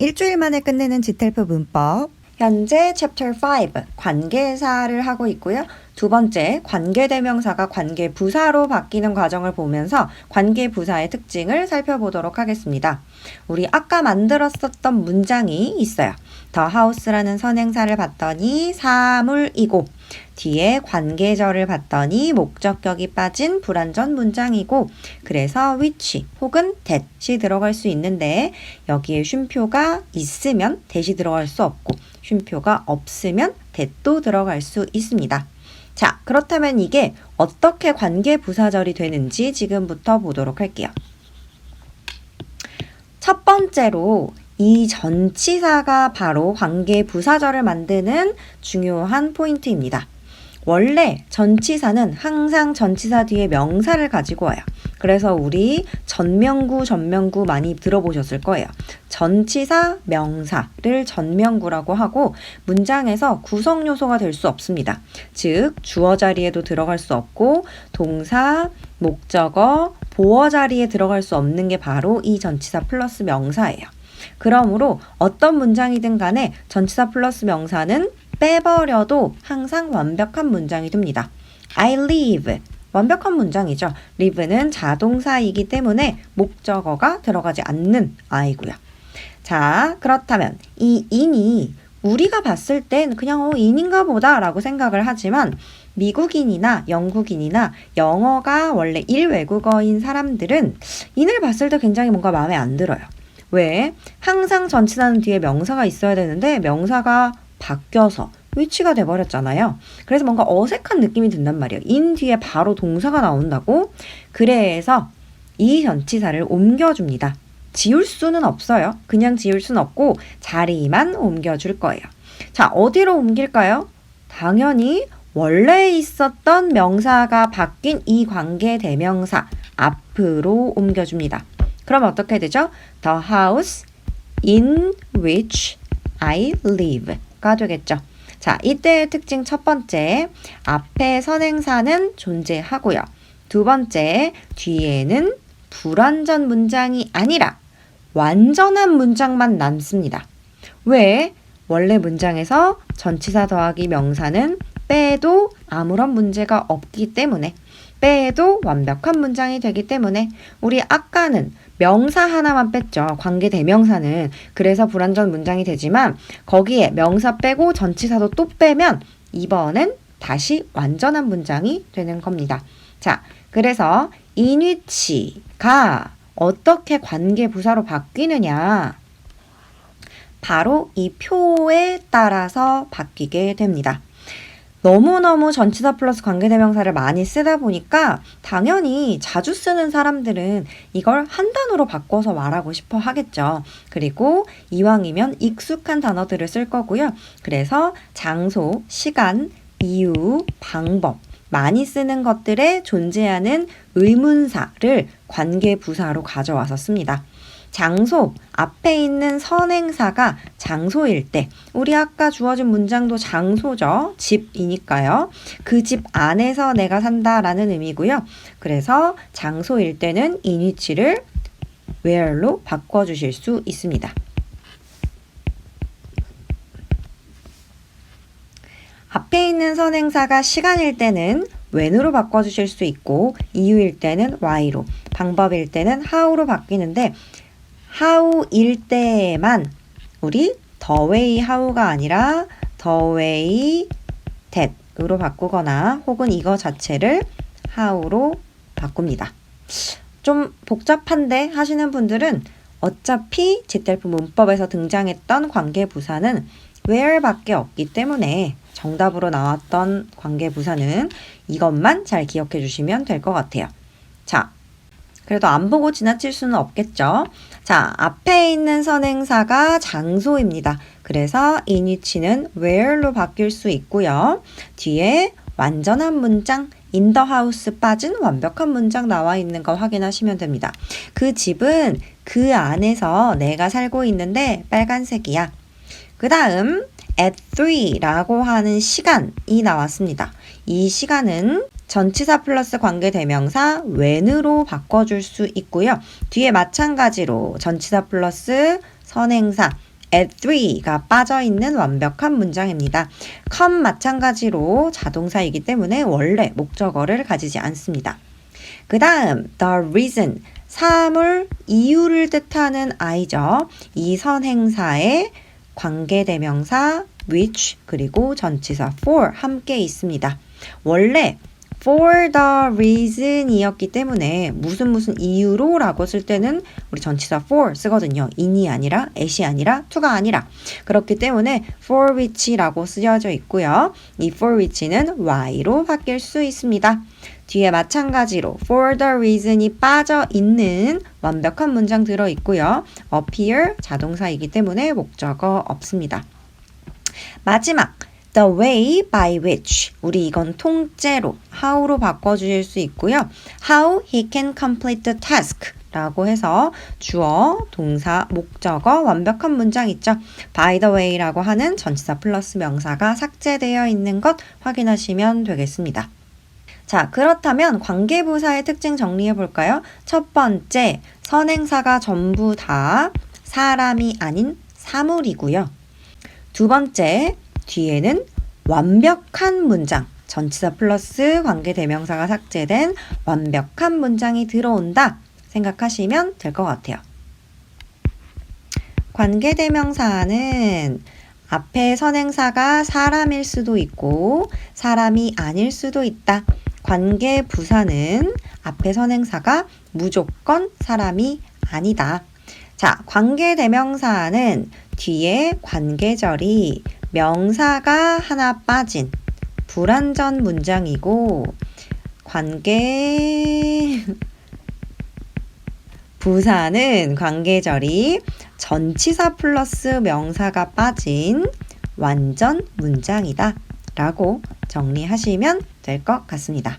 일주일 만에 끝내는 지텔프 문법. 현재 챕터 5 관계사를 하고 있고요. 두 번째 관계대명사가 관계부사로 바뀌는 과정을 보면서 관계부사의 특징을 살펴보도록 하겠습니다. 우리 아까 만들었었던 문장이 있어요. 더 하우스라는 선행사를 봤더니 사물이고 뒤에 관계절을 봤더니 목적격이 빠진 불완전 문장이고 그래서 which 혹은 that이 들어갈 수 있는데 여기에 쉼표가 있으면 that이 들어갈 수 없고 쉼표가 없으면 that도 들어갈 수 있습니다. 자, 그렇다면 이게 어떻게 관계 부사절이 되는지 지금부터 보도록 할게요. 첫 번째로 이 전치사가 바로 관계 부사절을 만드는 중요한 포인트입니다. 원래 전치사는 항상 전치사 뒤에 명사를 가지고 와요. 그래서 우리 전명구, 전명구 많이 들어보셨을 거예요. 전치사, 명사를 전명구라고 하고 문장에서 구성 요소가 될 수 없습니다. 즉, 주어 자리에도 들어갈 수 없고 동사, 목적어, 보어 자리에 들어갈 수 없는 게 바로 이 전치사 플러스 명사예요. 그러므로 어떤 문장이든 간에 전치사 플러스 명사는 빼버려도 항상 완벽한 문장이 됩니다. I live. 완벽한 문장이죠. live는 자동사이기 때문에 목적어가 들어가지 않는 아이고요. 자, 그렇다면 이 in이 우리가 봤을 땐 그냥 어, 인인가 보다 라고 생각을 하지만 미국인이나 영국인이나 영어가 원래 1외국어인 사람들은 인을 봤을 때 굉장히 뭔가 마음에 안 들어요. 왜? 항상 전치사는 뒤에 명사가 있어야 되는데 명사가 바뀌어서 위치가 돼버렸잖아요. 그래서 뭔가 어색한 느낌이 든단 말이에요. 인 뒤에 바로 동사가 나온다고. 그래서 이 전치사를 옮겨줍니다. 지울 수는 없어요. 그냥 지울 수는 없고 자리만 옮겨줄 거예요. 자, 어디로 옮길까요? 당연히 원래 있었던 명사가 바뀐 이 관계 대명사 앞으로 옮겨줍니다. 그럼 어떻게 되죠? The house in which I live가 되겠죠. 자, 이때의 특징 첫 번째, 앞에 선행사는 존재하고요. 두 번째, 뒤에는 불완전 문장이 아니라 완전한 문장만 남습니다. 왜? 원래 문장에서 전치사 더하기 명사는 빼도 아무런 문제가 없기 때문에 빼도 완벽한 문장이 되기 때문에 우리 아까는 명사 하나만 뺐죠. 관계 대명사는. 그래서 불완전 문장이 되지만 거기에 명사 빼고 전치사도 또 빼면 이번엔 다시 완전한 문장이 되는 겁니다. 자, 그래서 인위치가 어떻게 관계 부사로 바뀌느냐? 바로 이 표에 따라서 바뀌게 됩니다. 너무너무 전치사 플러스 관계대명사를 많이 쓰다 보니까 당연히 자주 쓰는 사람들은 이걸 한 단어로 바꿔서 말하고 싶어 하겠죠. 그리고 이왕이면 익숙한 단어들을 쓸 거고요. 그래서 장소, 시간, 이유, 방법, 많이 쓰는 것들에 존재하는 의문사를 관계부사로 가져와서 씁니다. 장소 앞에 있는 선행사가 장소일 때 우리 아까 주어진 문장도 장소죠. 집이니까요. 그 집 안에서 내가 산다라는 의미고요. 그래서 장소일 때는 인위치를 where로 바꿔 주실 수 있습니다. 앞에 있는 선행사가 시간일 때는 when으로 바꿔 주실 수 있고 이유일 때는 why로 방법일 때는 how로 바뀌는데 how일 때만 우리 the way how가 아니라 the way that으로 바꾸거나 혹은 이거 자체를 how로 바꿉니다. 좀 복잡한데 하시는 분들은 어차피 제텔프 문법에서 등장했던 관계 부사는 where밖에 없기 때문에 정답으로 나왔던 관계 부사는 이것만 잘 기억해 주시면 될 것 같아요. 자, 그래도 안 보고 지나칠 수는 없겠죠. 자, 앞에 있는 선행사가 장소입니다. 그래서 인위치는 where로 바뀔 수 있고요. 뒤에 완전한 문장 house 빠진 완벽한 문장 나와 있는 거 확인하시면 됩니다. 그 집은 그 안에서 내가 살고 있는데 빨간색이야. 그 다음 at 3라고 하는 시간이 나왔습니다. 이 시간은 전치사 플러스 관계 대명사 when으로 바꿔줄 수 있고요. 뒤에 마찬가지로 전치사 플러스 선행사 at 3가 빠져 있는 완벽한 문장입니다. come 마찬가지로 자동사이기 때문에 원래 목적어를 가지지 않습니다. 그 다음 the reason 사물 이유를 뜻하는 I죠. 이 선행사의 관계대명사 which 그리고 전치사 for 함께 있습니다. 원래 for the reason이었기 때문에 무슨 무슨 이유로 라고 쓸 때는 우리 전치사 for 쓰거든요. in이 아니라 at이 아니라 to가 아니라 그렇기 때문에 for which라고 쓰여져 있고요. 이 for which는 why로 바뀔 수 있습니다. 뒤에 마찬가지로 for the reason이 빠져 있는 완벽한 문장 들어 있고요. appear 자동사이기 때문에 목적어 없습니다. 마지막 the way by which 우리 이건 통째로 how로 바꿔 주실 수 있고요. how he can complete the task 라고 해서 주어, 동사, 목적어, 완벽한 문장 있죠. by the way라고 하는 전치사 플러스 명사가 삭제되어 있는 것 확인하시면 되겠습니다. 자, 그렇다면 관계부사의 특징 정리해 볼까요? 첫 번째, 선행사가 전부 다 사람이 아닌 사물이고요. 두 번째, 뒤에는 완벽한 문장, 전치사 플러스 관계대명사가 삭제된 완벽한 문장이 들어온다 생각하시면 될 것 같아요. 관계대명사는 앞에 선행사가 사람일 수도 있고 사람이 아닐 수도 있다. 관계 부사는 앞에 선행사가 무조건 사람이 아니다. 자, 관계 대명사는 뒤에 관계절이 명사가 하나 빠진 불완전 문장이고 관계 부사는 관계절이 전치사 플러스 명사가 빠진 완전 문장이다 라고 정리하시면 될 것 같습니다.